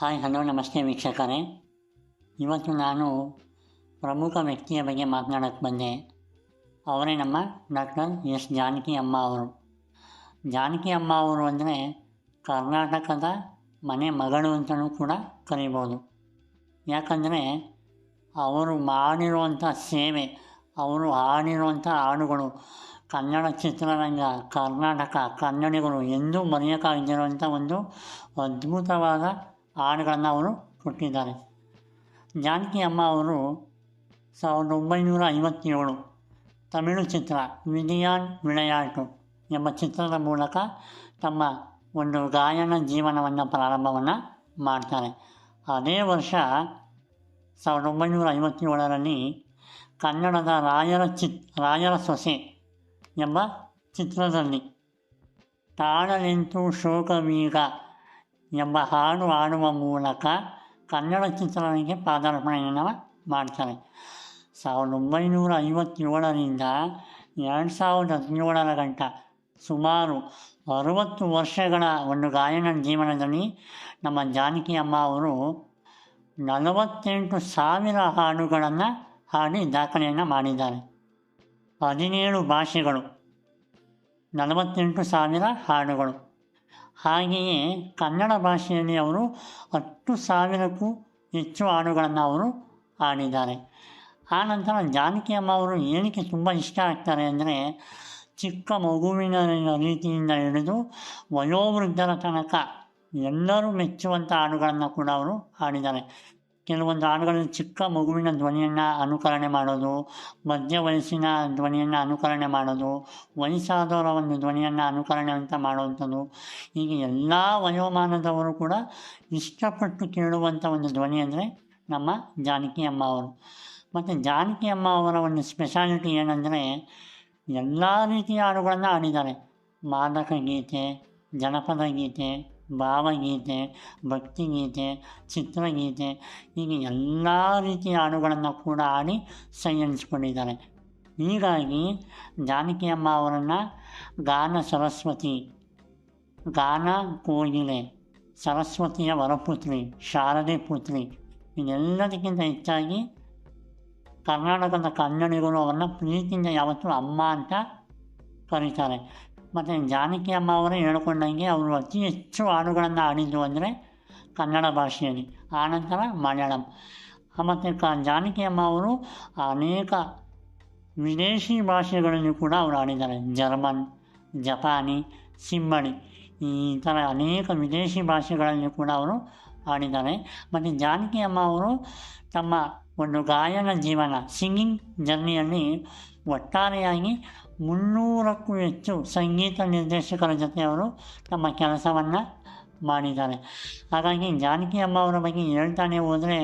Hi, hello, ನಮಸ್ತೆ ವೀಕ್ಷಕರೇ. ಇವತ್ತು ನಾನು ಪ್ರಮುಖ ವ್ಯಕ್ತಿಯ ಬಗ್ಗೆ ಮಾತನಾಡೋಕ್ಕೆ ಬಂದೆ. ಅವರೇ ನಮ್ಮ ಡಾಕ್ಟರ್ ಎಸ್. ಜಾನಕಿ ಅಮ್ಮ ಅವರು. ಜಾನಕಿ ಅಮ್ಮ ಅವರು ಅಂದರೆ ಕರ್ನಾಟಕದ ಮನೆ ಮಗಳು ಅಂತಲೂ ಕೂಡ ಕರಿಬೋದು. ಯಾಕಂದರೆ ಅವರು ಮಾಡಿರುವಂಥ ಸೇವೆ, ಅವರು ಹಾಡಿರುವಂಥ ಹಾಡುಗಳು, ಕನ್ನಡ ಚಿತ್ರರಂಗ, ಕರ್ನಾಟಕ, ಕನ್ನಡಿಗರು ಎಂದೂ ಮರೆಯೋಕ್ಕಾಗಿರುವಂಥ ಒಂದು ಅದ್ಭುತವಾದ ಹಾಡುಗಳನ್ನು ಅವರು ಕೊಟ್ಟಿದ್ದಾರೆ ಜಾನಕಿ ಅಮ್ಮ ಅವರು ಸಾವಿರದ ಒಂಬೈನೂರ ಐವತ್ತೇಳು ತಮಿಳು ಚಿತ್ರ ವಿಧಿಯಾನ್ ವಿಳೆಯಾಟು ಎಂಬ ಚಿತ್ರದ ಮೂಲಕ ತಮ್ಮ ಒಂದು ಗಾಯನ ಜೀವನವನ್ನು ಪ್ರಾರಂಭವನ್ನು ಮಾಡ್ತಾರೆ. ಅದೇ ವರ್ಷ ಸಾವಿರದ ಒಂಬೈನೂರ ಐವತ್ತೇಳರಲ್ಲಿ ಕನ್ನಡದ ರಾಯರ ಚಿತ್, ರಾಯರ ಸೊಸೆ ಎಂಬ ಚಿತ್ರದಲ್ಲಿ ತಾಳಲೆಂತು ಶೋಕವೀಗ ಎಂಬ ಹಾಡು ಹಾಡುವ ಮೂಲಕ ಕನ್ನಡ ಚಿತ್ರರಂಗಕ್ಕೆ ಪಾದಾರ್ಪಣೆಯನ್ನು ಮಾಡ್ತಾರೆ. ಸಾವಿರದ ಒಂಬೈನೂರ ಐವತ್ತೇಳರಿಂದ ಎರಡು ಸಾವಿರದ ಹದಿನೇಳರ ಗಂಟ ಸುಮಾರು ಅರುವತ್ತು ವರ್ಷಗಳ ಒಂದು ಗಾಯನ ಜೀವನದಲ್ಲಿ ನಮ್ಮ ಜಾನಕಿ ಅಮ್ಮ ಅವರು ನಲವತ್ತೆಂಟು ಸಾವಿರ ಹಾಡುಗಳನ್ನು ಹಾಡಿ ದಾಖಲೆಯನ್ನು ಮಾಡಿದ್ದಾರೆ. ಹದಿನೇಳು ಭಾಷೆಗಳು, ನಲವತ್ತೆಂಟು ಸಾವಿರ ಹಾಡುಗಳು. ಹಾಗೆಯೇ ಕನ್ನಡ ಭಾಷೆಯಲ್ಲಿ ಅವರು ಹತ್ತು ಸಾವಿರಕ್ಕೂ ಹೆಚ್ಚು ಹಾಡುಗಳನ್ನು ಅವರು ಹಾಡಿದ್ದಾರೆ. ಆನಂತರ ಜಾನಕಿ ಅಮ್ಮ ಅವರು ಏನಕ್ಕೆ ತುಂಬ ಇಷ್ಟ ಆಗ್ತಾರೆ ಅಂದರೆ ಚಿಕ್ಕ ಮಗುವಿನ ರೀತಿಯಿಂದ ಹಿಡಿದು ವಯೋವೃದ್ಧರ ತನಕ ಎಲ್ಲರೂ ಮೆಚ್ಚುವಂಥ ಹಾಡುಗಳನ್ನು ಕೂಡ ಅವರು ಹಾಡಿದ್ದಾರೆ. ಕೆಲವೊಂದು ಹಾಡುಗಳಲ್ಲಿ ಚಿಕ್ಕ ಮಗುವಿನ ಧ್ವನಿಯನ್ನು ಅನುಕರಣೆ ಮಾಡೋದು, ಮಧ್ಯ ವಯಸ್ಸಿನ ಧ್ವನಿಯನ್ನು ಅನುಕರಣೆ ಮಾಡೋದು ವಯಸ್ಸಾದವರ ಒಂದು ಧ್ವನಿಯನ್ನು ಅನುಕರಣೆ ಅಂತ ಮಾಡುವಂಥದ್ದು. ಹೀಗೆ ಎಲ್ಲ ವಯೋಮಾನದವರು ಕೂಡ ಇಷ್ಟಪಟ್ಟು ಕೇಳುವಂಥ ಒಂದು ಧ್ವನಿ ಅಂದರೆ ನಮ್ಮ ಜಾನಕಿ ಅಮ್ಮ ಅವರು. ಮತ್ತು ಜಾನಕಿ ಅಮ್ಮ ಅವರ ಒಂದು ಸ್ಪೆಷಾಲಿಟಿ ಏನಂದರೆ ಎಲ್ಲ ರೀತಿಯ ಹಾಡುಗಳನ್ನು ಹಾಡಿದ್ದಾರೆ. ಮಾದಕ ಗೀತೆ, ಜನಪದ ಗೀತೆ ಭಾವಗೀತೆ, ಭಕ್ತಿಗೀತೆ, ಚಿತ್ರಗೀತೆ ಹೀಗೆ ಎಲ್ಲ ರೀತಿಯ ಹಾಡುಗಳನ್ನು ಕೂಡ ಹಾಡಿ ಸೈ ಎನಿಸ್ಕೊಂಡಿದ್ದಾರೆ ಹೀಗಾಗಿ ಜಾನಕಿ ಅಮ್ಮ ಅವರನ್ನು ಗಾನ ಸರಸ್ವತಿ, ಗಾನ ಕೋಗಿಲೆ, ಸರಸ್ವತಿಯ ವರಪುತ್ರಿ, ಶಾರದೆ ಪುತ್ರಿ ಇದೆಲ್ಲದಕ್ಕಿಂತ ಹೆಚ್ಚಾಗಿ ಕರ್ನಾಟಕದ ಕನ್ನಡಿಗರು ಅವರನ್ನು ಪ್ರೀತಿಯಿಂದ ಯಾವತ್ತೂ ಅಮ್ಮ ಅಂತ ಕರೀತಾರೆ. ಮತ್ತು ಜಾನಕಿ ಅಮ್ಮ ಅವರೇ ಹೇಳ್ಕೊಂಡಂಗೆ ಅವರು ಅತಿ ಹೆಚ್ಚು ಹಾಡುಗಳನ್ನು ಹಾಡಿದ್ದು ಅಂದರೆ ಕನ್ನಡ ಭಾಷೆಯಲ್ಲಿ ಆನಂತರ ಮಲಯಾಳಂ. ಮತ್ತು ಕ, ಜಾನಕಿ ಅಮ್ಮ ಅವರು ಅನೇಕ ವಿದೇಶಿ ಭಾಷೆಗಳಲ್ಲಿ ಕೂಡ ಅವರು ಹಾಡಿದ್ದಾರೆ. ಜರ್ಮನ್, ಜಪಾನಿ, ಸಿಂಬಳಿ, ಈ ಥರ ಅನೇಕ ವಿದೇಶಿ ಭಾಷೆಗಳಲ್ಲಿ ಕೂಡ ಅವರು ಹಾಡಿದ್ದಾರೆ. ಮತ್ತು ಜಾನಕಿ ಅಮ್ಮ ಅವರು ತಮ್ಮ ಒಂದು ಗಾಯನ ಜೀವನ, ಸಿಂಗಿಂಗ್ ಜರ್ನಿಯಲ್ಲಿ ಒಟ್ಟಾರೆಯಾಗಿ ಮುನ್ನೂರಕ್ಕೂ ಹೆಚ್ಚು ಸಂಗೀತ ನಿರ್ದೇಶಕರ ಜೊತೆ ಅವರು ತಮ್ಮ ಕೆಲಸವನ್ನು ಮಾಡಿದ್ದಾರೆ. ಹಾಗಾಗಿ ಜಾನಕಿ ಅಮ್ಮ ಅವರ ಬಗ್ಗೆ ಹೇಳ್ತಾನೆ ಹೋದರೆ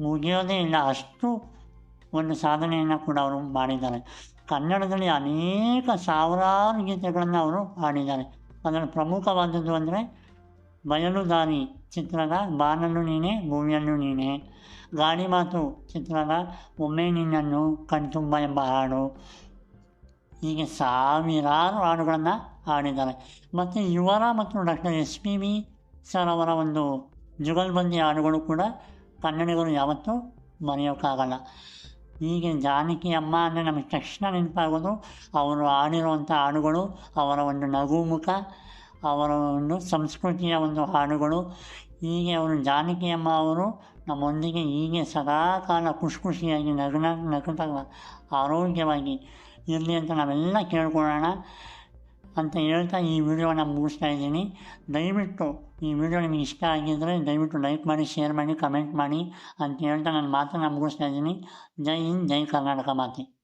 ಮುಗಿಯೋದೇ ಇಲ್ಲ. ಅಷ್ಟು ಒಂದು ಸಾಧನೆಯನ್ನು ಕೂಡ ಅವರು ಮಾಡಿದ್ದಾರೆ. ಕನ್ನಡದಲ್ಲಿ ಅನೇಕ ಸಾವಿರಾರು ಗೀತೆಗಳನ್ನು ಅವರು ಹಾಡಿದ್ದಾರೆ. ಅದರಲ್ಲಿ ಪ್ರಮುಖವಾದದ್ದು ಅಂದರೆ ಬಯಲುದಾರಿ ಚಿತ್ರದ ಬಾನಲು ನೀನೆ ಭೂಮಿಯಲ್ಲೂ ನೀನೆ ಗಾಳಿ ಮಾತು ಚಿತ್ರದ ಒಮ್ಮೆ ನಿನ್ನನ್ನು ಕಣ್ತುಂಬ ಎಂಬ ಹಾಡು ಹೀಗೆ ಸಾವಿರಾರು ಹಾಡುಗಳನ್ನು ಹಾಡಿದ್ದಾರೆ ಮತ್ತು ಯುವರ ಮತ್ತು doctor S P B sir ಅವರ ಒಂದು ಜುಗಲ್ಬಂದಿ ಹಾಡುಗಳು ಕೂಡ ಕನ್ನಡಿಗರು ಯಾವತ್ತೂ ಮರೆಯೋಕ್ಕಾಗಲ್ಲ. ಹೀಗೆ ಜಾನಕಿ ಅಮ್ಮ ಅಂದರೆ ನಮಗೆ ತಕ್ಷಣ ನೆನಪಾಗೋದು, ಅವರು ಹಾಡಿರುವಂಥ ಹಾಡುಗಳು ಅವರ ಒಂದು ನಗುಮುಖ, ಅವರ ಒಂದು ಸಂಸ್ಕೃತಿಯ ಒಂದು ಹಾಡುಗಳು. ಹೀಗೆ ಅವರು ಜಾನಕಿ ಅಮ್ಮ ಅವರು ನಮ್ಮೊಂದಿಗೆ ಹೀಗೆ ಸದಾಕಾಲ ಖುಷಿ ಖುಷಿಯಾಗಿ ನಗನ, ನಗುತ್ತಾ ಆರೋಗ್ಯವಾಗಿ ಇರಲಿ ಅಂತ ನಾವೆಲ್ಲ ಕೇಳ್ಕೊಳ್ಳೋಣ ಅಂತ ಹೇಳ್ತಾ ಈ ವಿಡಿಯೋನ ಮುಗಿಸ್ತಾ ಇದ್ದೀನಿ. ದಯವಿಟ್ಟು ಈ ವಿಡಿಯೋ ನಿಮಗೆ ಇಷ್ಟ ಆಗಿದ್ದರೆ ದಯವಿಟ್ಟು ಲೈಕ್ ಮಾಡಿ, ಶೇರ್ ಮಾಡಿ, ಕಮೆಂಟ್ ಮಾಡಿ ಅಂತ ಹೇಳ್ತಾ ನಾನು ಮಾತನ್ನು ಮುಗಿಸ್ತಾ ಇದ್ದೀನಿ. ಜೈ ಹಿಂದ್, ಜೈ ಕರ್ನಾಟಕ ಮಾತೆ.